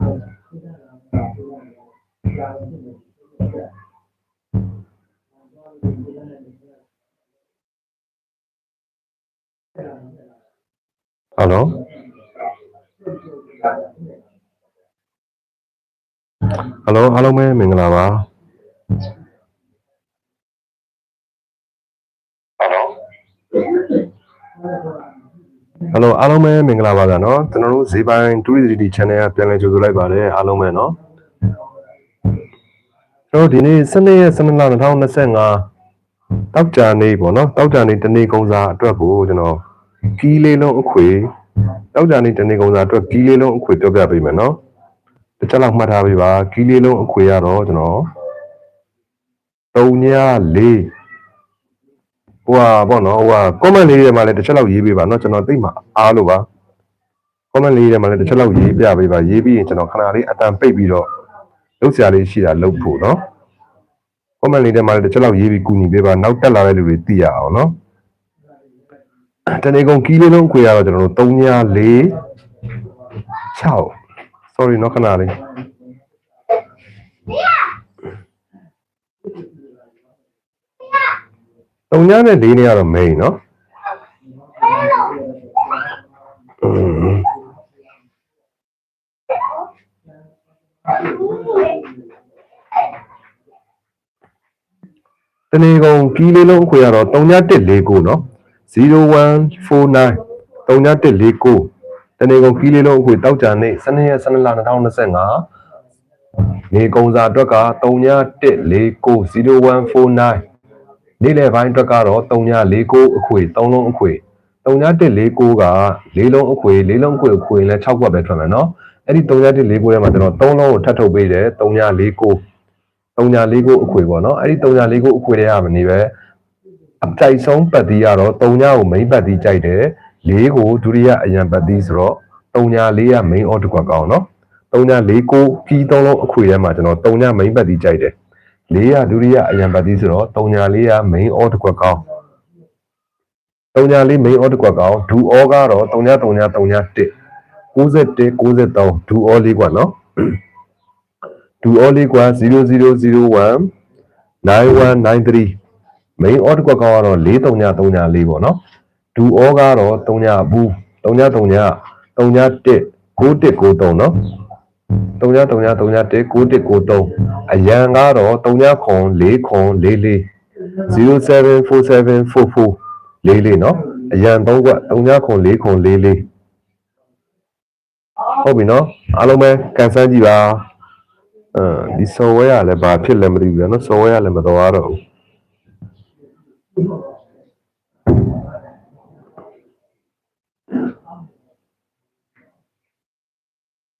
ဟယ်လိုဟယ်လိုအားလုံးပဲမင်္ဂလာပါဟယ်လို ဟယ်လိုအားလုံးပဲမင်္ဂလာပါဗျာနော်ကျွန်တော်တို့ဈေးပိုင်း Touristy Channel ကပြန်လည်ကြိုဆိုလိုက်ပါတယ်အားလုံးပဲနော်ကျွန်တော်ဒီနေ့12ရက်12လ2025တောက်ကြနေပေါ့နော်တောက်ကြနေတနေ့ကုန်းစားအတွက်ကိုကျွန်တော်ကီးလေးလုံးအခွေတောက်ကြနေတနေ့ကုန်းစားအတွက်ကီးလေးလုံးအခွေပြောပြပေးမယ်နော်တစ်ချက်လောက်မှတ်ထားပေးပါကီးလေးလုံးအခွေရတော့ကျွန်တော်3ည4 ဟိုဟာပေါ့နော်ဟိုဟာ comment လေးတွေမှာလည်းတစ်ချက်လောက်ရေးပေးပါနော်ကျွန်တော်သိမှအားလို့ပါ comment လေးတွေမှာလည်းတစ်ချက်လောက်ရေးပြပေးပါရေးပြီးရင်ကျွန်တော်ခဏလေးအတန်ပိတ်ပြီးတော့လုပ်စရာလေးရှိတာလုပ်ဖို့နော် comment လေးတွေမှာလည်းတစ်ချက်လောက်ရေးပြီးကူညီပေးပါနောက်တက်လာတဲ့လူတွေသိရအောင်နော်တနေကုန်ကီးလေးလုံးခွေရတော့ကျွန်တော်တို့3ည4 6 sorry နော်ခဏလေး တုံညာနဲ့လေးနေရတော့ main နော်တနေကုန်ကြီးလေးလုံးအခွေရတော့3149နော်0149 3149တနေကုန်ကြီးလေးလုံးအခွေတောက်ကြနေ12ရက်12လ2025နေကုန်စာအတွက်က3149 0149 နေ့လယ်ပိုင်းအတွက်ကတော့3.49အခွေ3လုံးအခွေ3.149က4လုံးအခွေ4လုံးအခွေအခွေလည်း6ခွက်ပဲထွက်မယ်နော်အဲ့ဒီ3.149ထဲမှာကျွန်တော်3လုံးကိုထပ်ထုတ်ပေးတယ်3.49 3.49အခွေပေါ့နော်အဲ့ဒီ3.49အခွေထဲကမနေပဲအကြိုက်ဆုံးပတ်သီးကတော့3ညကို main ပတ်သီးကြိုက်တယ်4ကိုဒုတိယအရန်ပတ်သီးဆိုတော့3ည4က main order ကွက်ကောင်းနော်3ည4ကိုကီး3လုံးအခွေထဲမှာကျွန်တော်3ည main ပတ်သီးကြိုက်တယ် လေးရဒုတိယအယံပတ်တိဆိုတော့တုံညာလေးရ main all တစ်ခွက်ကောင်းတုံညာလေး main all တစ်ခွက်ကောင်းဒူ all ကတော့တုံညာတုံညာတုံညာ1 91 93ဒူ all လေးကွာနော်ဒူ all လေးကွာ0001 9193 main all တစ်ခွက်ကောင်းကတော့4တုံညာတုံညာ4ပေါ့နော်ဒူ all ကတော့တုံညာဘူးတုံညာတုံညာတုံညာ1 9193နော် 3331 9193အရန်ကတော့390444 074744လေးလေးနော်အရန်3ကွက်390444ဟုတ်ပြီနော်အားလုံးပဲကန်ဆန်းကြည့်ပါအဲဒီ software ကလည်းဘာဖြစ်လဲမသိဘူးဗျာနော် software ကလည်းမတော်ရတော့ဘူး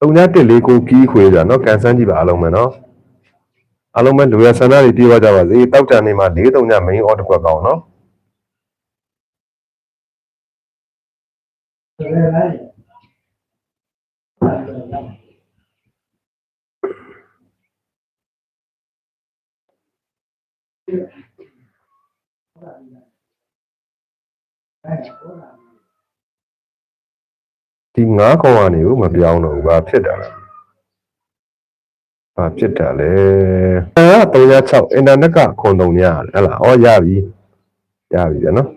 တုံညတက်လေးကိုကီးခွေကြနော်ကန်ဆန်းကြည့်ပါအားလုံးပဲနော်အားလုံးပဲလူရဆန္ဒတွေပြေးသွားကြပါစေတောက်ကြနေမှာ၄တုံည main order ကွက်ကောင်းနော်ဒီ ငါးကောင်ကနေကိုမပြောင်းတော့ဘူးဘာဖြစ်တာလဲဘာဖြစ်တာလဲအဲ306အင်တာနက်ကခွန်တုံညဟဲ့လားဩရပြီရပြီဗျာနော်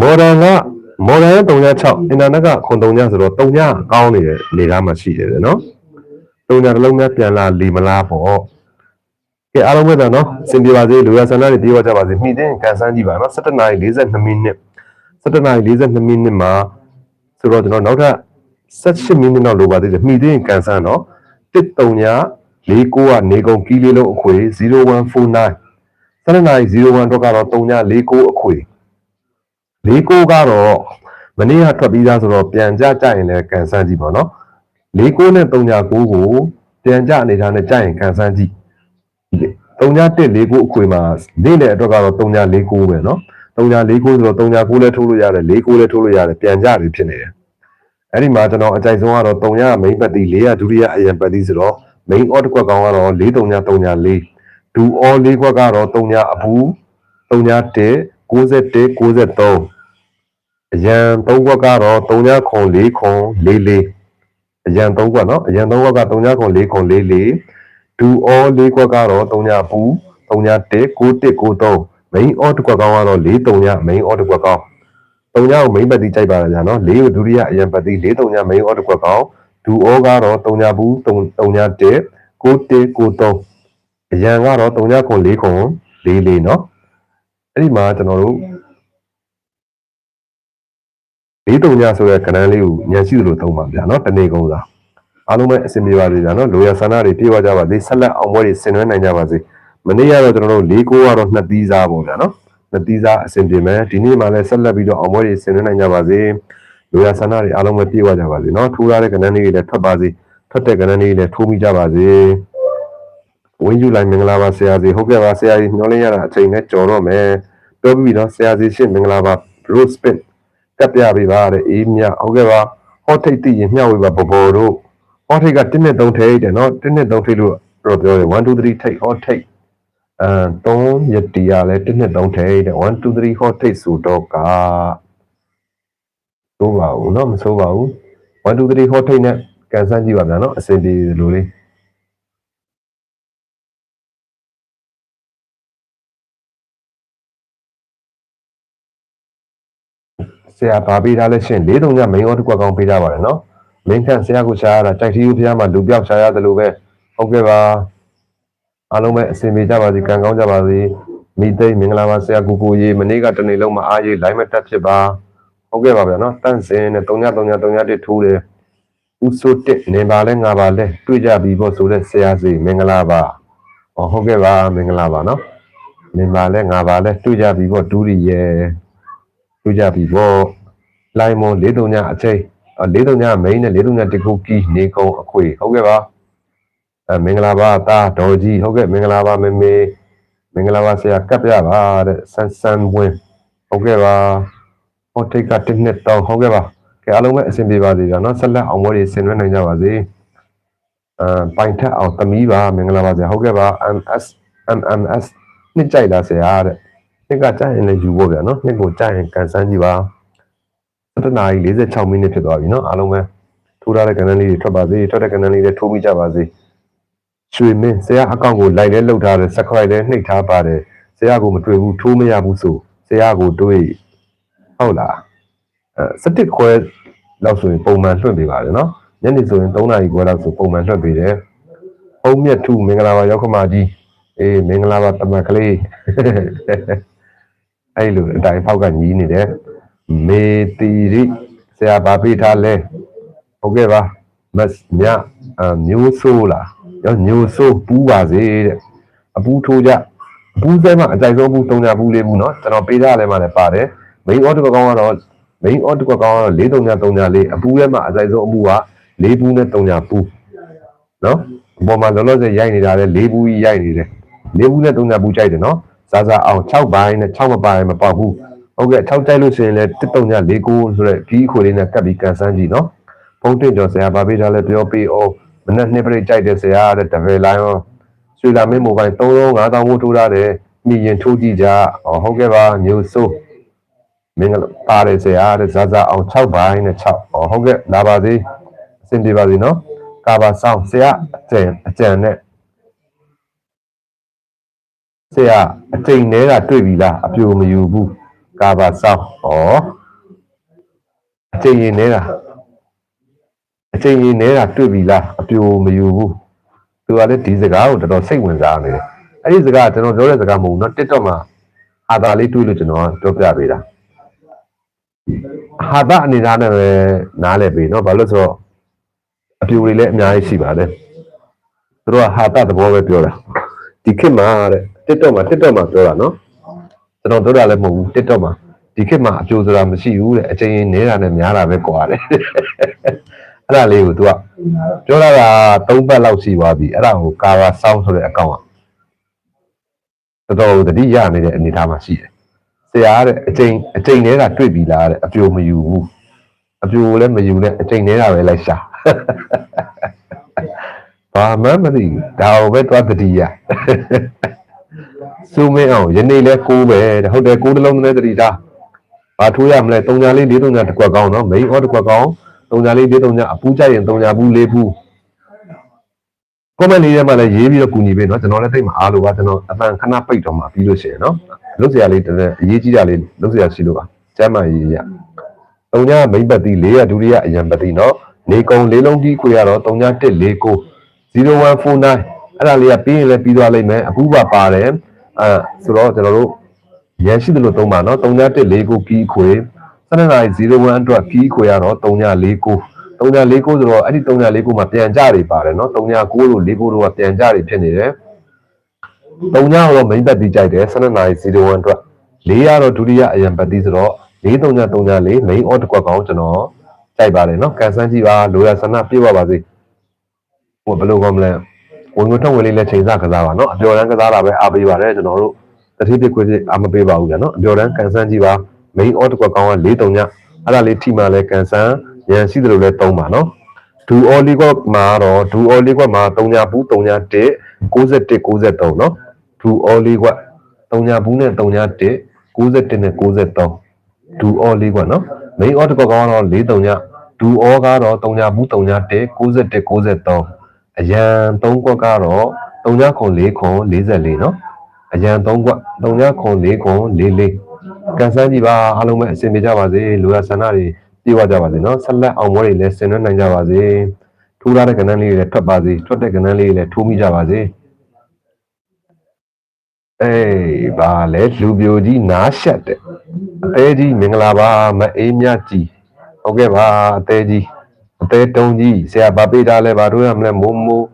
မော်ဒန်ကမော်ဒန်က306အင်တာနက်ကခွန်တုံညဆိုတော့3ညကောင်းနေတဲ့နေသားမှာရှိတယ်နော်3ညတစ်လုံးများပြန်လာလီမလားပေါ့ ကဲအားလုံးပဲတော့နော်စင်ပြပါစေလူရဆန္ဒတွေပြေးသွားကြပါစေမိတဲ့ကန်ဆန်းကြည့်ပါနော်17နာရီ42မိနစ်17နာရီ42မိနစ်မှာဆိုတော့ကျွန်တော်နောက်ထပ်18မိနစ်တော့လိုပါသေးတယ်မိတဲ့ကန်ဆန်းနော်13ည49ကနေကုန်ကီးလေးလုံးအခွေ0149 17နာရီ01တော့ကတော့3ည49အခွေ49ကတော့မနေ့ကထွက်ပြီးသားဆိုတော့ပြန်ကြကြရင်လည်းကန်ဆန်းကြည့်ပါနော်49နဲ့3ည9ကိုပြန်ကြအနေထားနဲ့ကြရင်ကန်ဆန်းကြည့် 3949အခွေမှာနေ့နဲ့အတွက်ကတော့3949ပဲเนาะ3949ဆိုတော့39လည်းထိုးလို့ရတယ်49လည်းထိုးလို့ရတယ်ပြန်ကြပြီဖြစ်နေတယ်အဲ့ဒီမှာကျွန်တော်အကြိုက်ဆုံးကတော့300 main ပတ်တီ400ဒုတိယအရင်ပတ်တီဆိုတော့ main order ကွက်ကောင်းကတော့4334ဒူ all ၄ကွက်ကတော့300အပူ301 91 93 အရန်၃ခွက်ကတော့3ညခွန်4ခွန်4 4အရန်၃ခွက်နော်အရန်၃ခွက်က3ညခွန်4ခွန်4 4 ဒူအော၄ခွက်ကတော့3ညပူ3ည1 9 1 9 3 main order တစ်ခွက်ကောင်းကတော့4 3ည main order တစ်ခွက်ကောင်း3ညကို main ပတ်တိကြိုက်ပါလားညာနော်4ကိုဒုတိယအရန်ပတ်တိ4 3ည main order တစ်ခွက်ကောင်းဒူအောကတော့3ညပူ3 3ည1 9 1 9 3အရန်ကတော့3ညခွန်4ခွန်4 4နော်အဲ့ဒီမှာကျွန်တော်တို့လေးတုံညဆိုတဲ့ကဏ္ဍလေးကိုညံရှိသလိုသုံးပါဗျာနော်တနေ့ကုန်စား အားလုံးပဲအဆင်ပြေပါစေဗျာနော်လိုရဆန္ဒတွေပြေဝကြပါစေဆက်လက်အောင်ပွဲတွေဆင်နွှဲနိုင်ကြပါစေမနေ့ကတော့ကျွန်တော်တို့၄ကိုကတော့နှစ်သီးစားပေါ့ဗျာနော်နှစ်သီးစားအဆင်ပြေမယ်ဒီနေ့မှလည်းဆက်လက်ပြီးတော့အောင်ပွဲတွေဆင်နွှဲနိုင်ကြပါစေလိုရဆန္ဒတွေအားလုံးပဲပြေဝကြပါစေနော်ထိုးရတဲ့ကဏ္ဍလေးတွေလည်းထွက်ပါစေထွက်တဲ့ကဏ္ဍလေးတွေလည်းထိုးမိကြပါစေဝင်းယူလိုက်မင်္ဂလာပါဆရာကြီးဟုတ်ကဲ့ပါဆရာကြီးညှောလင်းရတာအချိန်နဲ့ကြော်တော့မယ်ပြောပြီးနော်ဆရာကြီးရှင့်မင်္ဂလာပါ rose spin ကပ်ပြပေးပါတဲ့အေးမြဟုတ်ကဲ့ပါဟောထိတ်သိရင်မျှဝေပါဘော်ဘော်တို့ ဟောထိတ်က1နဲ့3ထိတ်တယ်နော်1နဲ့3ထိတ်လို့တော့ပြောတယ်1 2 3ထိတ်ဟောထိတ်အဲ3ရတီရလဲ1နဲ့3ထိတ်တယ်1 2 3ဟောထိတ်ဆိုတော့ကသိုးပါဘူးနော်မသိုးပါဘူး1 2 3ဟောထိတ်နဲ့ကန်ဆန်းကြည့်ပါဗျာနော်အဆင်ပြေလို့လေးဆရာဗာပေးထားလဲရှင်၄တုံညမိန်ရောတစ်ကွက်ကောင်းပေးထားပါတယ်နော် မင်းခန့်ဆရာကိုရှာရတာတိုက်ထီးဦးဖျားမှာလူပြောက်ရှာရတယ်လို့ပဲဟုတ်ကဲ့ပါအားလုံးပဲအစင်ပြေကြပါစေကံကောင်းကြပါစေမိသိမ့်မင်္ဂလာပါဆရာကိုကိုကြီးမနေ့ကတနေ့လုံးမှာအားကြီးလိုင်းမတက်ဖြစ်ပါဟုတ်ကဲ့ပါဗျာနော်တန့်စင်နဲ့3ည3ည3ညတစ်ထိုးတယ်ဦးစိုးတစ်နေပါလဲငါပါလဲတွေ့ကြပြီပေါ့ဆိုတဲ့ဆရာစီမင်္ဂလာပါဟောဟုတ်ကဲ့ပါမင်္ဂလာပါနော်နေပါလဲငါပါလဲတွေ့ကြပြီပေါ့ဒူရီရဲ့တွေ့ကြပြီပေါ့လိုင်းမွန်၄တုံညအချိန် ၄တုံညမိန်းနဲ့၄တုံညတခုကီနေကုံအခွေဟုတ်ကဲ့ပါအဲမင်္ဂလာပါတာဒေါ်ကြီးဟုတ်ကဲ့မင်္ဂလာပါမေမေမင်္ဂလာပါဆရာကပ်ပြပါတဲ့ဆန်ဆန်ဝင်းဟုတ်ကဲ့ပါဟောထိတ်ကတစ်နှစ်တောင်းဟုတ်ကဲ့ပါကဲအားလုံးပဲအဆင်ပြေပါစေဗျာနော်ဆက်လက်အောင်ပွဲတွေဆင်နွှဲနိုင်ကြပါစေအဲပိုင်ထက်အောင်သမီးပါမင်္ဂလာပါဆရာဟုတ်ကဲ့ပါ MS MMS နှစ်ကြိုက်လားဆရာတဲ့နှစ်ကကြိုက်ရင်လည်းယူဖို့ဗျာနော်နှစ်ကိုကြိုက်ရင်ကန်ဆန်းကြည့်ပါ 7နာရီ46မိနစ်ဖြစ်သွားပြီနော်အားလုံးပဲထိုးထားတဲ့ကဏ္ဍလေးတွေထွက်ပါစေထွက်တဲ့ကဏ္ဍလေးတွေထိုးမိကြပါစေရွှေမင်းဆရာအကောင့်ကိုလိုက်လဲလှုပ်ထားတယ် subscribe လဲနှိပ်ထားပါတယ်ဆရာကိုမတွေ့ဘူးထိုးမရဘူးဆိုဆရာကိုတွေ့ဟုတ်လားအဲ17ခွဲလောက်ဆိုရင်ပုံမှန်လွှင့်ပေးပါတယ်နော်ညနေဆိုရင်3နာရီခွဲလောက်ဆိုပုံမှန်လွှင့်ပေးတယ်ဟုံးမြတ်ထုမင်္ဂလာပါရောက်ခမကြီးအေးမင်္ဂလာပါတမတ်ကလေးအဲ့လိုအတိုင်းဖောက်ကညီးနေတယ် မေတီရိဆရာဗာပေးထားလဲဟုတ်ကဲ့ပါမတ်မြအမျိုးဆိုးလားရောမျိုးဆိုးပူးပါစေတဲ့အပူထိုးကြအပူးစဲမှာအကြိုက်ဆုံးပူးတုံညာပူးလေးဘူးเนาะကျွန်တော်ပေးထားလဲမှာလည်းပါတယ် main order ကောင်းကတော့ main order ကောင်းကတော့၄တုံညာတုံညာလေးအပူးထဲမှာအကြိုက်ဆုံးအပူးက၄ပူးနဲ့တုံညာပူးเนาะအပေါ်မှာလောလောဆယ်ရိုက်နေတာလဲ၄ပူးကြီးရိုက်နေတယ်၄ပူးနဲ့တုံညာပူးကြိုက်တယ်เนาะစားစားအောင်6ပိုင်းနဲ့6မပိုင်းမပေါက်ဘူး ဟုတ်ကဲ့6တိုက်လို့ဆိုရင်လည်းတစ်တုံည၄ကိုဆိုတဲ့ဒီအခွေလေးနဲ့ကပ်ပြီးကန်ဆန်းကြည့်နော်ဖုန်းတင်ကြော်ဆရာဗာပေးထားလဲပြောပေးအောင်မနေ့နှစ်ပြိကြိုက်တဲ့ဆရာတဲ့တပယ်လိုင်းရောရွှေလာမင်းမိုဘိုင်း3000 5000ဝတ်ထိုးထားတယ်မြင်ရင်ထိုးကြည့်ကြဟုတ်ကဲ့ပါမျိုးစိုးမင်္ဂလာပါတယ်ဆရာတဲ့ဇာဇာအောင်6ပိုင်းနဲ့6ဟုတ်ကဲ့လာပါစေအဆင်ပြေပါစေနော်ကာပါဆောင်ဆရာအကျန်အကျန်နဲ့ဆရာအချိန်နဲ့ကတွေ့ပြီလားအပြိုမယူဘူး ကာဘာဆောင်းဩအချိန်ရင်နေတာအချိန်ရင်နေတာတွေ့ပြီလားအပြိုမယူဘူးသူကလည်းဒီစကားကိုတော်တော်စိတ်ဝင်စားနေတယ်အဲ့ဒီစကားကျွန်တော်ပြောတဲ့စကားမဟုတ်ဘူးเนาะ TikTok မှာဟာတာလေးတွေ့လို့ကျွန်တော်ပြောပြပေးတာဟာတာအနေနဲ့ပဲနားလည်ပြီเนาะဘာလို့ဆိုတော့အပြိုတွေလည်းအများကြီးရှိပါတယ်သူတို့ကဟာတာသဘောပဲပြောတာဒီခေတ်မှာတဲ့ TikTok မှာ TikTok မှာပြောတာเนาะ ကျွန်တော်တို့တာလည်းမဟုတ်ဘူး TikTok မှာဒီခေတ်မှာအပြိုဆိုတာမရှိဘူးတဲ့အချိန်ရင်နေတာနဲ့များတာပဲကွာတယ်အဲ့ဒါလေးကို तू ကပြောတာက၃ပတ်လောက်ရှိသွားပြီအဲ့ဒါကိုကာဝါဆောင်းဆိုတဲ့အကောင့်ကတော်တော်တတိရနေတဲ့အနေအထားမှာရှိတယ်ဆရာတဲ့အချိန်အချိန်တည်းကတွေ့ပြီလားတဲ့အပြိုမယူဘူးအပြိုလည်းမယူနဲ့အချိန်တည်းကပဲလိုက်ရှာဘာမှမသိဘူးဒါကိုပဲသွားတတိရ စူးမင်းအောင်ယနေ့လဲကိုးပဲတဲ့ဟုတ်တယ်ကိုးတစ်လုံးနဲ့တတိထားဘာထိုးရမလဲ3ညာလေး4 3ညာတစ်ခွက်ကောင်းနော် main or တစ်ခွက်ကောင်း3ညာလေး4 3ညာအပူကြိုက်ရင်3ညာဘူး4ဘူး comment လေးထဲမှာလည်းရေးပြီးတော့ကူညီပေးနော်ကျွန်တော်လည်းသိမှာအားလို့ပါကျွန်တော်အပန်ခဏပိတ်တော့မှပြီးလို့ရှိရင်နော်လုပ်စရာလေးတည်းအရေးကြီးတာလေးလုပ်စရာရှိလို့ပါကျမ်းမာရေးရတုံညာမိမ့်ပတ်တီ4ရဒုတိယအရန်ပတ်တီနော်နေကုံလေးလုံးကြီးခွေရတော့တုံညာ149 0149အဲ့ဒါလေးကပြီးရင်လည်းပြီးသွားလိမ့်မယ်အခုပါပါတယ် အဲဆိုတော့ကျွန်တော်တို့ရန်ရှိတယ်လို့သုံးပါနော်3949ကီးခွေ7နာရီ01အတွက်ကီးခွေရတော့3949 3949ဆိုတော့အဲ့ဒီ3949မှာပြန်ကြတွေပါတယ်နော်39လို့49လို့ကပြန်ကြတွေဖြစ်နေတယ်39တော့မိမ့်ပတ်ပြီးကြိုက်တယ်7နာရီ01အတွက်4ရတော့ဒုတိယအရန်ပတ်ပြီးဆိုတော့4334 main order ကွက်ကောင်ကျွန်တော်ကြိုက်ပါတယ်နော်ကန်ဆန်းကြည့်ပါလိုရဆန္ဒပြည့်ပါပါစေဟိုဘယ်လိုကောမလဲ ဝင်ငွေထုတ်ဝင်လေးလည်းချိန်စားကစားပါနော်အပျော်တန်းကစားတာပဲအားပေးပါတယ်ကျွန်တော်တို့တတိပစ်ခွေးစစ်အားမပေးပါဘူးဗျာနော်အပျော်တန်းကန်ဆန်းကြည့်ပါ main order ကွက်ကောင်က43ညအဲ့ဒါလေးထိမှလည်းကန်ဆန်းရန်ရှိတယ်လို့လည်းသုံးပါနော်ဒူအော်လီကွက်မှာတော့ဒူအော်လီကွက်မှာ3ညဘူး3ည1 61 93နော်ဒူအော်လီကွက်3ညဘူးနဲ့3ည1 61နဲ့93ဒူအော်လီကွက်နော် main order ကွက်ကောင်ကတော့43ညဒူအောကတော့3ညဘူး3ည1 61 93 အရန်3ကွက်ကတော့3ညခွန်4ခွန်44နော်အရန်3ကွက်3ညခွန်4ခွန်44ကန်ဆန်းကြည့်ပါအားလုံးပဲအဆင်ပြေကြပါစေလူရဆန္ဒတွေပြေဝကြပါစေနော်ဆက်လက်အောင်ပွဲတွေလည်းဆင်နွှဲနိုင်ကြပါစေထိုးထားတဲ့ကဏ္ဍလေးတွေလည်းထွက်ပါစေထွက်တဲ့ကဏ္ဍလေးတွေလည်းထိုးမိကြပါစေအေးဗာလဲလူပြိုကြီးနားရှက်တဲ့အသေးကြီးမင်္ဂလာပါမအေးမြကြီးဟုတ်ကဲ့ပါအသေးကြီး အသေးတုံးကြီးဆရာဗာပေးထားလဲဗာတို့ရမလဲမိုးမိုး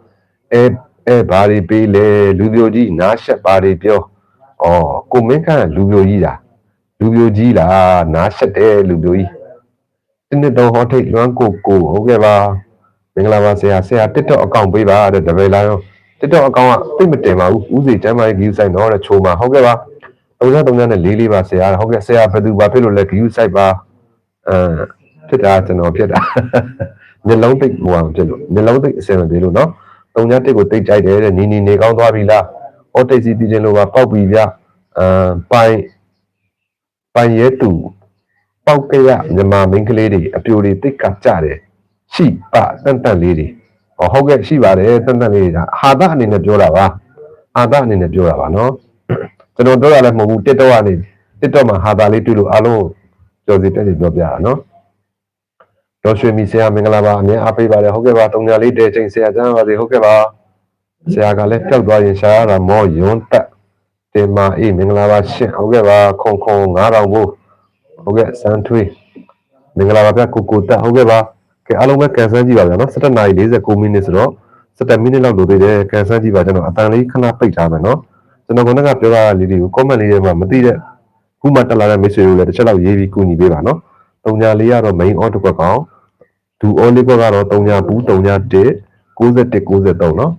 အဲအဲဘာတွေပေးလဲလူပြိုကြီးနားရှက်ပါတွေပြောဩကိုမင်းခန့်လူပြိုကြီးလားလူပြိုကြီးလားနားရှက်တယ်လူပြိုကြီးတင်းနှစ်တော့ဟောထိတ်လွမ်းကိုကိုဟုတ်ကဲ့ပါမင်္ဂလာပါဆရာဆရာ TikTok အကောင့်ပေးပါတဲ့တပည့်လာရော TikTok အကောင့်ကသိမတင်ပါဘူးဦးစီတမ်းမိုင်း view site တော့တဲ့ချိုးမှာဟုတ်ကဲ့ပါ33နဲ့လေးလေးပါဆရာဟုတ်ကဲ့ဆရာဘယ်သူဘာဖြစ်လို့လဲ view site ပါအဲ ဖြစ်တာကျွန်တော်ဖြစ်တာမျက်လုံးသိဟိုအောင်ဖြစ်လို့မျက်လုံးသိအစင်မသေးလို့နော်တုံညာတိတ်ကိုတိတ်ကြိုက်တယ်တဲ့နီနီနေကောင်းသွားပြီလားဟောတိတ်စီပြီးခြင်းလို့ပါပောက်ပြီဗျာအာပိုင်ပိုင်ရဲသူပောက်ကြရမြန်မာမိန်းကလေးတွေအပြိုတွေတိတ်ကကြတယ်ရှိပတန်တန်လေးတွေဟောဟုတ်ကဲ့ရှိပါတယ်တန်တန်လေးတွေကဟာသအနေနဲ့ပြောတာပါအာသအနေနဲ့ပြောတာပါနော်ကျွန်တော်တို့ကလည်းမဟုတ်ဘူး TikTok ကနေ TikTok မှာဟာသလေးတွေ့လို့အားလုံးကြော်စီတက်စီပြောပြတာနော် တော်ရွှေမီဆရာမင်္ဂလာပါအမြဲအားပေးပါတယ်ဟုတ်ကဲ့ပါတုံညာလေးတဲချိန်ဆရာကျမ်းပါစေဟုတ်ကဲ့ပါဆရာကလည်းဖြောက်သွားရင်ရှာရတာမောယွန်းတက်တင်မာအေးမင်္ဂလာပါရှင်ဟုတ်ကဲ့ပါခုံခုံ9000ဘူးဟုတ်ကဲ့စမ်းထွေးမင်္ဂလာပါဗျာကိုကိုတက်ဟုတ်ကဲ့ပါကဲအားလုံးပဲကန်ဆန်းကြည့်ပါဗျာနော်17:49မိနစ်ဆိုတော့17မိနစ်လောက်လိုသေးတယ်ကန်ဆန်းကြည့်ပါကျွန်တော်အတန်လေးခဏပိတ်ထားမယ်နော်ကျွန်တော်ကတော့ပြောတာလေးတွေကို comment လေးထဲမှာမသိတဲ့ခုမှတက်လာတဲ့ message တွေလည်းတစ်ချက်လောက်ရေးပြီးကူညီပေးပါနော်တုံညာလေးကတော့ main order တစ်ခွက်ပေါင်း ဒူအိုလေးကွက်ကတော့တုံညာဘူးတုံညာ1 61 93နော်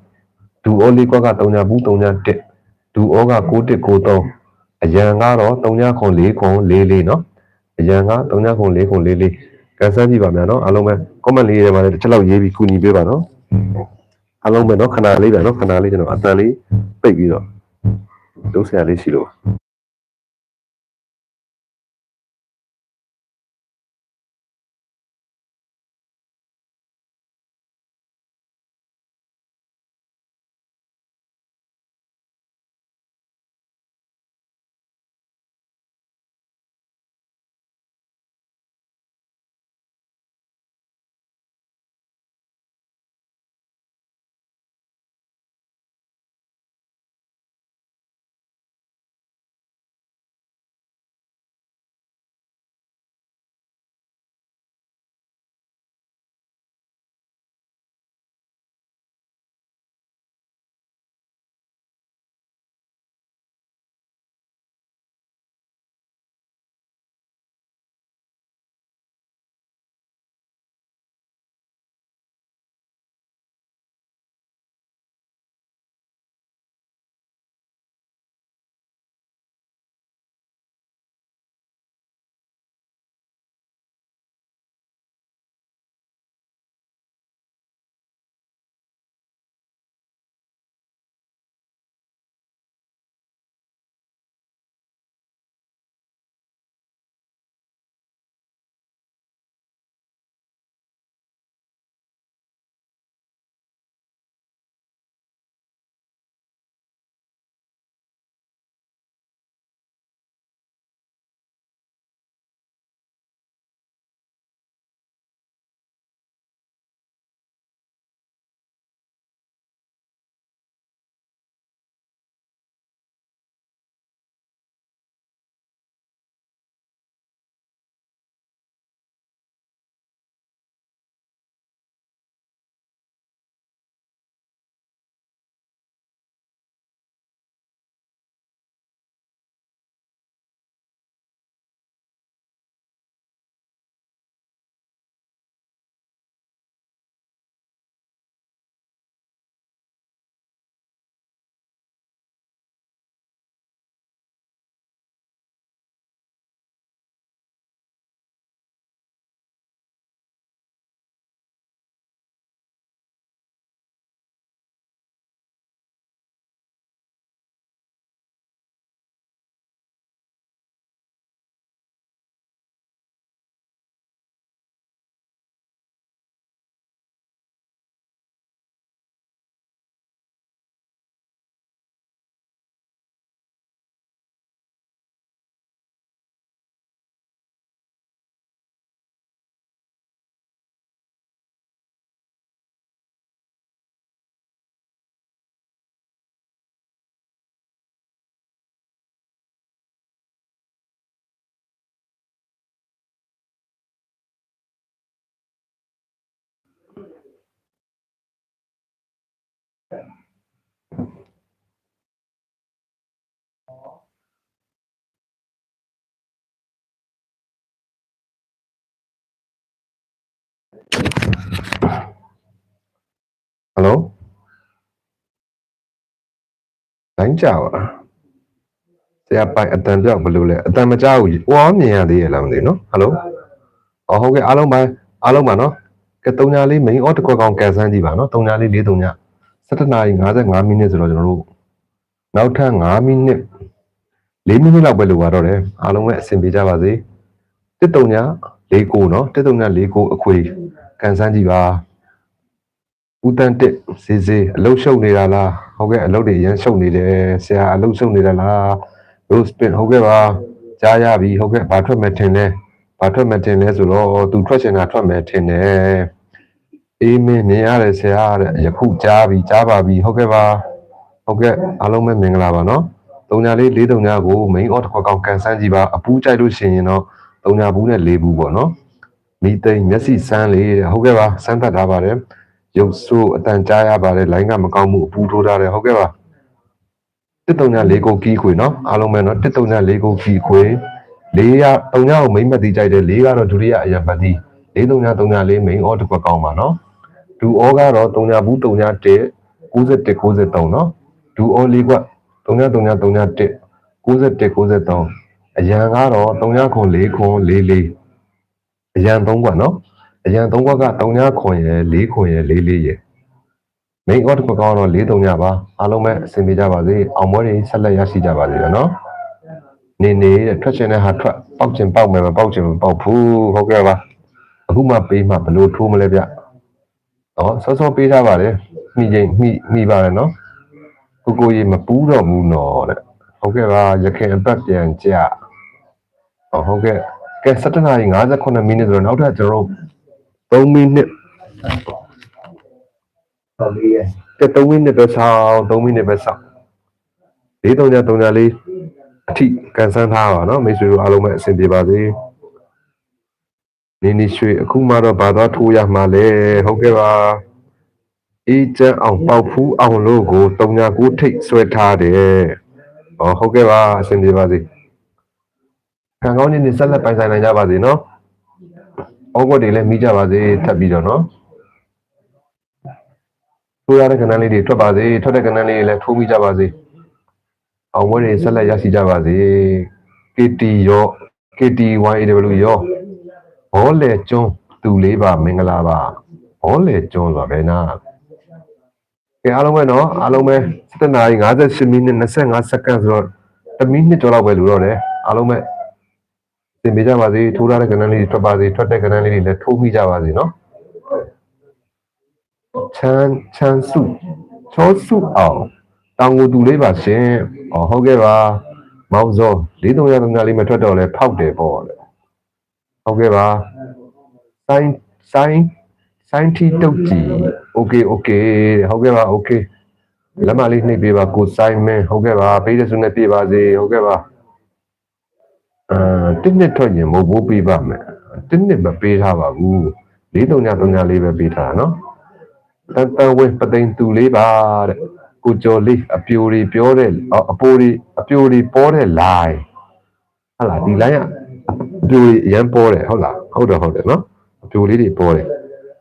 ဒူအိုလေးကွက်ကတုံညာဘူးတုံညာ1ဒူအိုက6193အရန်ကတော့တုံညာခွန်4ခွန်44နော်အရန်ကတုံညာခွန်4ခွန်44ကန်ဆန်းကြည့်ပါများနော်အားလုံးပဲ comment လေးထဲမှာလည်းတစ်ချက်လောက်ရေးပြီးကူညီပေးပါနော်အားလုံးပဲနော်ခဏလေးပဲနော်ခဏလေးကျွန်တော်အတန်လေးပိတ်ပြီးတော့လုပ်ဆရာလေးရှိလို့ ဟယ်လိုလိုင်းကြပါဆရာပိုင်အတန်ပြောက်ဘယ်လိုလဲအတန်မကြောက်ဘူး။ဟောမြင်ရသေးရဲ့လားမသိဘူးနော်။ဟယ်လို။အော်ဟုတ်ကဲ့အားလုံးပါအားလုံးပါနော်။ကဲ3ညာလေး main order ကွက်ကောင်ကန်ဆန်းကြည့်ပါနော်။3ညာလေး4 3ညာ17နာရီ55မိနစ်ဆိုတော့ကျွန်တော်တို့နောက်ထပ်5မိနစ်4မိနစ်လောက်ပဲလိုပါတော့တယ်။အားလုံးပဲအဆင်ပြေကြပါစေ။တစ်3ညာ4ကိုနော်တစ်3ညာ4ကိုအခွေ ကန်ဆန်းကြည့်ပါ။ဦးတန်တစ်စီစီအလုတ်ရှုပ်နေတာလားဟုတ်ကဲ့အလုတ်တွေရမ်းရှုပ်နေတယ်ဆရာအလုတ်ရှုပ်နေတာလား rose spin ဟုတ်ကဲ့ပါကြားရပြီဟုတ်ကဲ့ဘာထွက်မယ်ထင်လဲဘာထွက်မယ်ထင်လဲဆိုတော့သူထွက်ချင်တာထွက်မယ်ထင်တယ်အေးမင်းမြင်ရတယ်ဆရာတဲ့ယခုကြားပြီကြားပါပြီဟုတ်ကဲ့ပါဟုတ်ကဲ့အားလုံးပဲမင်္ဂလာပါနော်တုံညာလေး၄တုံညာကို main order ခွက်ကောင်ကန်ဆန်းကြည့်ပါအပူးကြိုက်လို့ရှိရင်တော့တုံညာဘူးနဲ့၄ဘူးပေါ့နော် မိသိမ့်မျက်စိစမ်းလေးတဲ့ဟုတ်ကဲ့ပါစမ်းသပ်ထားပါတယ်ရုပ်ဆိုးအတန်ကြားရပါတယ်လိုင်းကမကောင်းမှုအပူထိုးထားတယ်ဟုတ်ကဲ့ပါတစ်တုံညာ၄ကိုကီးခွေနော်အားလုံးပဲနော်တစ်တုံညာ၄ကိုကီးခွေ၄ရတုံညာကိုမိမ့်မတိကြိုက်တယ်၄ကတော့ဒုတိယအရပတ်တိ၄တုံညာတုံညာ၄မိန်အောတစ်ခွက်ကောင်းပါနော်ဒူအောကတော့တုံညာဘူးတုံညာ1 91 93နော်ဒူအော၄ခွက်တုံညာတုံညာတုံညာ1 91 93အရန်ကတော့တုံညာခွန်၄ခွန်၄၄ အရန်၃ခွက်နော်အရန်၃ခွက်ကတုံညာခွန်ရယ်၄ခွန်ရယ်၄၄ရယ် main order ကကောင်းတော့၄တုံညပါအားလုံးပဲအဆင်ပြေကြပါစေအောင်ပွဲတွေဆက်လက်ရရှိကြပါစေနော်နေနေတဲ့ထွက်ချင်တဲ့ဟာထွက်ပေါက်ချင်ပေါက်မယ်မပေါက်ချင်မပေါက်ဘူးဟုတ်ကဲ့ပါအခုမှပေးမှဘလို့ထိုးမလဲဗျနော်စောစောပေးထားပါတယ်မိချင်းမိမိပါတယ်နော်ကိုကိုကြီးမပူးတော့ဘူးနော်တဲ့ဟုတ်ကဲ့ပါရခင်အပတ်ပြန်ကြဟုတ်ကဲ့ ကဲ7နာရီ58မိနစ်ဆိုတော့နောက်ထပ်ကျွန်တော်တို့3မိနစ်တော်လေးရဲ့ကဲ3မိနစ်ပဲဆောင်း3မိနစ်ပဲဆောင်း၄3ည3ညလေးအထိကန်ဆန်းထားပါနော်မိတ်ဆွေတို့အားလုံးပဲအဆင်ပြေပါစေနေနေရွှေအခုမှတော့ဘာသာထိုးရမှာလဲဟုတ်ကဲ့ပါအေးချမ်းအောင်ပေါက်ဖူးအောင်လို့ကို3ည9ထိတ်ဆွဲထားတယ်ဟောဟုတ်ကဲ့ပါအဆင်ပြေပါစေ ခံကောင်းခြင်းနဲ့ဆက်လက်ပိုင်ဆိုင်နိုင်ကြပါစေနော်ဩကွက်တွေလည်းမိကြပါစေထပ်ပြီးတော့နော်ထိုးရတဲ့ကဏ္ဍလေးတွေထွက်ပါစေထွက်တဲ့ကဏ္ဍလေးတွေလည်းထိုးမိကြပါစေအောင်ပွဲတွေဆက်လက်ရရှိကြပါစေ KT ရော KTYAW ရောဘောလေကျွန်းသူလေးပါမင်္ဂလာပါဘောလေကျွန်းဆိုတာဘယ်နာကဲအားလုံးပဲနော်အားလုံးပဲ7နာရီ58မိနစ်25စက္ကန့်ဆိုတော့1မိနစ်ကျော်လောက်ပဲလူတော့တယ်အားလုံးပဲ သင်ပေးကြပါစေထိုးရတဲ့ကဏ္ဍလေးတွေထွက်ပါစေထွက်တဲ့ကဏ္ဍလေးတွေလည်းထိုးမိကြပါစေနော်ချမ်းချမ်းစုချောစုအောင်တောင်ကိုတူလေးပါရှင်။အော်ဟုတ်ကဲ့ပါ။မောင်စော၄၃ရသမလေးမထွက်တော့လဲဖောက်တယ်ပေါ့လေ။ဟုတ်ကဲ့ပါ။ဆိုင်းဆိုင်းဆိုင်းတီတုတ်ကြီး။ Okay okay ဟုတ်ကဲ့ပါ okay ။လက်မလေးနှိပ်ပေးပါကိုဆိုင်းမင်းဟုတ်ကဲ့ပါ။ပေးတဲ့စုနဲ့ပြပါစေဟုတ်ကဲ့ပါ။ အာတစ်နှစ်ထွက်ရင်မဟုတ်ဘူးပေးပါမယ်။တစ်နှစ်မပေးထားပါဘူး။၄၃ည၃ညလေးပဲပေးထားတာနော်။တန်တန်ဝင်းပသိမ်သူလေးပါတဲ့ကိုကျော်လေးအပြိုတွေပြောတဲ့အော်အပိုးတွေအပြိုတွေပေါ်တဲ့ line ဟုတ်လားဒီ line ကအပြိုတွေအရန်ပေါ်တယ်ဟုတ်လားဟုတ်တယ်ဟုတ်တယ်နော်အပြိုလေးတွေပေါ်တယ်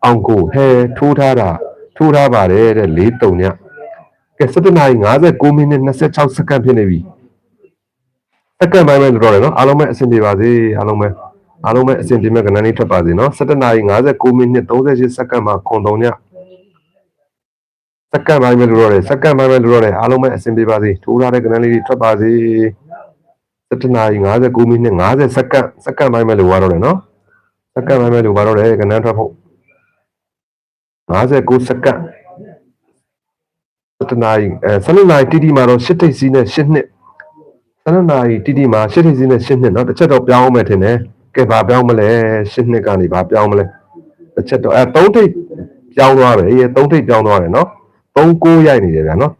အောင်ကိုဟဲထိုးထားတာထိုးထားပါတယ်တဲ့၄တုံညကဲ7နာရီ59မိနစ်26စက္ကန့်ဖြစ်နေပြီ စက္ကန့်ပိုင်းပဲလို့တော့တယ်နော်အားလုံးပဲအဆင်ပြေပါစေအားလုံးပဲအားလုံးပဲအဆင်ပြေမဲ့ကဏ္ဍလေးထွက်ပါစေနော်7နာရီ59မိနစ်38စက္ကန့်မှာခွန်တုံညစက္ကန့်ပိုင်းပဲလို့တော့တယ်စက္ကန့်ပိုင်းပဲလို့တော့တယ်အားလုံးပဲအဆင်ပြေပါစေထိုးထားတဲ့ကဏ္ဍလေးတွေထွက်ပါစေ7နာရီ59မိနစ်50စက္ကန့်စက္ကန့်ပိုင်းပဲလို့ရတော့တယ်နော်စက္ကန့်ပိုင်းပဲလို့ရတော့တယ်ကဏ္ဍထွက်ဖို့59စက္ကန့်7နာရီအဲ7နာရီတီတီမှာတော့8ထိပ်စီးနဲ့8နှစ် 7နာရီတီတီမှာ8ထိပ်စီးနဲ့8နှစ်เนาะတစ်ချက်တော့ပြောင်းအောင်မယ်ထင်တယ်ကဲဘာပြောင်းမလဲ8နှစ်ကနေဘာပြောင်းမလဲတစ်ချက်တော့အဲ3ထိပ်ပြောင်းသွားတယ်အေး3ထိပ်ပြောင်းသွားတယ်เนาะ 39ရိုက်နေတယ်ဗျာနော်39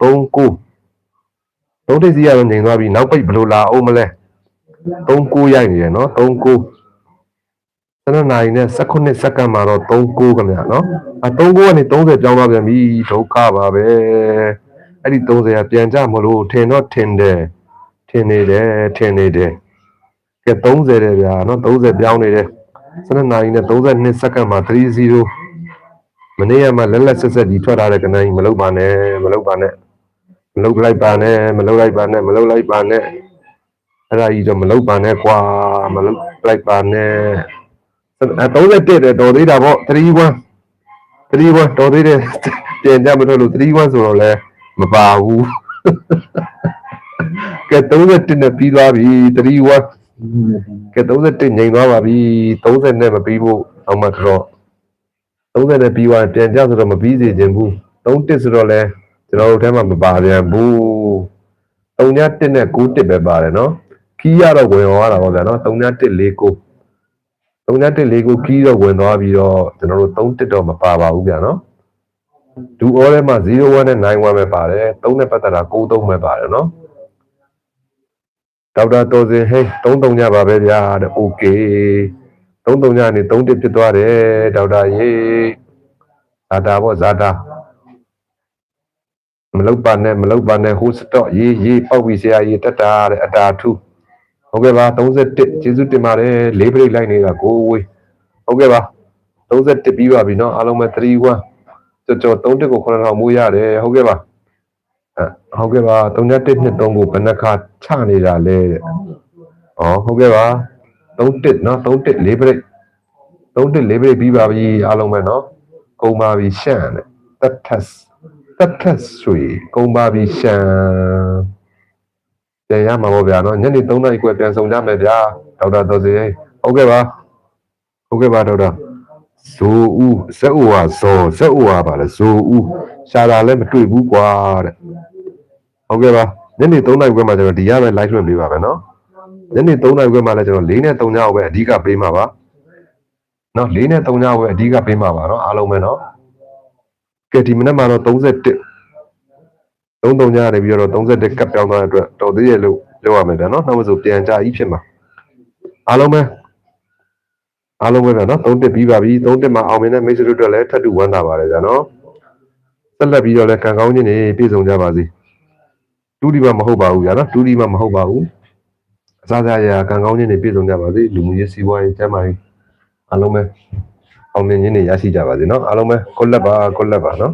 သုံးထိပ်စီရတော့ငြိမ်သွားပြီနောက်ပိတ်ဘယ်လိုလာအောင်မလဲ39ရိုက်နေတယ်နော်39စနနိုင်နဲ့19စက္ကန့်မှာတော့39ခင်ဗျာနော်အဲ39ကနေ30ပြောင်းသွားပြန်ပြီဒုက္ခပါပဲ အဲ့ဒီ30ကပြန်ကြမလို့ထင်တော့ထင်တယ်ထ င်နေတယ်ထင်နေတယ်ကဲ30တယ်ဗျာနော်30ပြောင်းနေတယ်12နာရီနဲ့32စက္ကန့်မှာ30မနေ့ကမှလက်လက်ဆက်ဆက်ကြီးထွက်လာတဲ့ကနိုင်မလုပ်ပါနဲ့မလုပ်ပါနဲ့မလုပ်လိုက်ပါနဲ့မလုပ်လိုက်ပါနဲ့မလုပ်လိုက်ပါနဲ့အဲ့ဒါကြီးတော့မလုပ်ပါနဲ့ကွာမလုပ်လိုက်ပါနဲ့အဲ31တယ်တော်သေးတာပေါ့31 31တော်သေးတယ်ပြန်ကြမလို့လို့31ဆိုတော့လဲမပါဘူး ကဲ31နဲ့ပြီးသွားပြီ31ကဲ31ငြိမ်သွားပါပြီ30နဲ့မပြီးဖို့အောင်မှတော့30နဲ့ပြီးသွားရင်ပြန်ကြဆိုတော့မပြီးစေခြင်းဘူး31ဆိုတော့လဲကျွန်တော်တို့ထဲမှာမပါပြန်ဘူး3ည1နဲ့9 1ပဲပါတယ်နော်ခီးရတော့ဝင်သွားတာပေါ့ဗျာနော်3ည1 4 9 3ည1 4 9ခီးတော့ဝင်သွားပြီးတော့ကျွန်တော်တို့3 1တော့မပါပါဘူးဗျာနော်ဒူအောထဲမှာ01နဲ့91ပဲပါတယ်3နဲ့ပတ်သက်တာ93ပဲပါတယ်နော် ဒေါက်တာတော်စင်ဟေး33ညပါပဲဗျာတဲ့โอเค33ညနေ3တစ်ဖြစ်သွားတယ်ဒေါက်တာရေဇာတာပေါ့ဇာတာမလုတ်ပါနဲ့မလုတ်ပါနဲ့ဟိုစတော့ရေးရေးပောက်ပြီးဆရာကြီးတက်တာတဲ့အတာထုဟုတ်ကဲ့ပါ31ကျေးဇူးတင်ပါတယ်လေးပရိတ်လိုက်နေတာကိုဝေးဟုတ်ကဲ့ပါ31ပြီးပါပြီเนาะအားလုံးပဲ31ကြော်ကြော်3တက်ကို9000မိုးရတယ်ဟုတ်ကဲ့ပါအဲ ဟုတ်ကဲ့ပါ31နှစ်3ကိုဘယ်နှခါချနေတာလဲတဲ့။ဩဟုတ်ကဲ့ပါ31နော်31 4 break 31 4 break ပြီးပါပြီအားလုံးပဲနော်။ကုန်ပါပြီရှန့်တဲ့။တက်ထက်တက်ထက်ဆွေကုန်ပါပြီရှန့်။ပြန်ရမှာပေါ့ဗျာနော်။ညနေ3နာရီခွဲပြန်ဆောင်ကြမယ်ဗျာ။ဒေါက်တာတော်စေဟုတ်ကဲ့ပါ။ဟုတ်ကဲ့ပါဒေါက်တာ။ဇိုဦးဇက်ဦးဟာဇော်ဇက်ဦးဟာပါလေဇိုဦးရှာတာလည်းမတွေ့ဘူးကွာတဲ့။ ဟုတ်ကဲ့ပါညနေ3နိုင်ခွဲမှာကျွန်တော်ဒီရပဲ live လွှင့်ပေးပါမယ်နော်ညနေ3နိုင်ခွဲမှာလည်းကျွန်တော်၄နဲ့3ညပဲအဓိကပေးမှာပါနော်၄နဲ့3ညပဲအဓိကပေးမှာပါနော်အားလုံးပဲနော်ကဲဒီမနက်မှာတော့31 33ညနေပြီးတော့31ကပ်ပြောင်းသွားတဲ့အတွက်တော်သေးရဲ့လို့ပြောရမယ်ဗျာနော်နောက်မှဆိုပြန်ကြဤဖြစ်မှာအားလုံးပဲအားလုံးပဲဗျာနော်3တက်ပြီးပါပြီ3တက်မှာအောင်မြင်တဲ့မိတ်ဆွေတို့အတွက်လည်းထပ်တူဝမ်းသာပါတယ်ဗျာနော်ဆက်လက်ပြီးတော့လည်းကံကောင်းခြင်းတွေပြည့်စုံကြပါစေ တူဒီမှမဟုတ်ပါဘူးဗျာနော်တူဒီမှမဟုတ်ပါဘူးအစားအစာရာကံကောင်းခြင်းတွေပြည့်စုံကြပါစေလူမှုရေးစီးပွားရေးကျန်းမာရေးအားလုံးပဲအောင်မြင်ခြင်းတွေရရှိကြပါစေနော်အားလုံးပဲကိုလက်ပါကိုလက်ပါနော်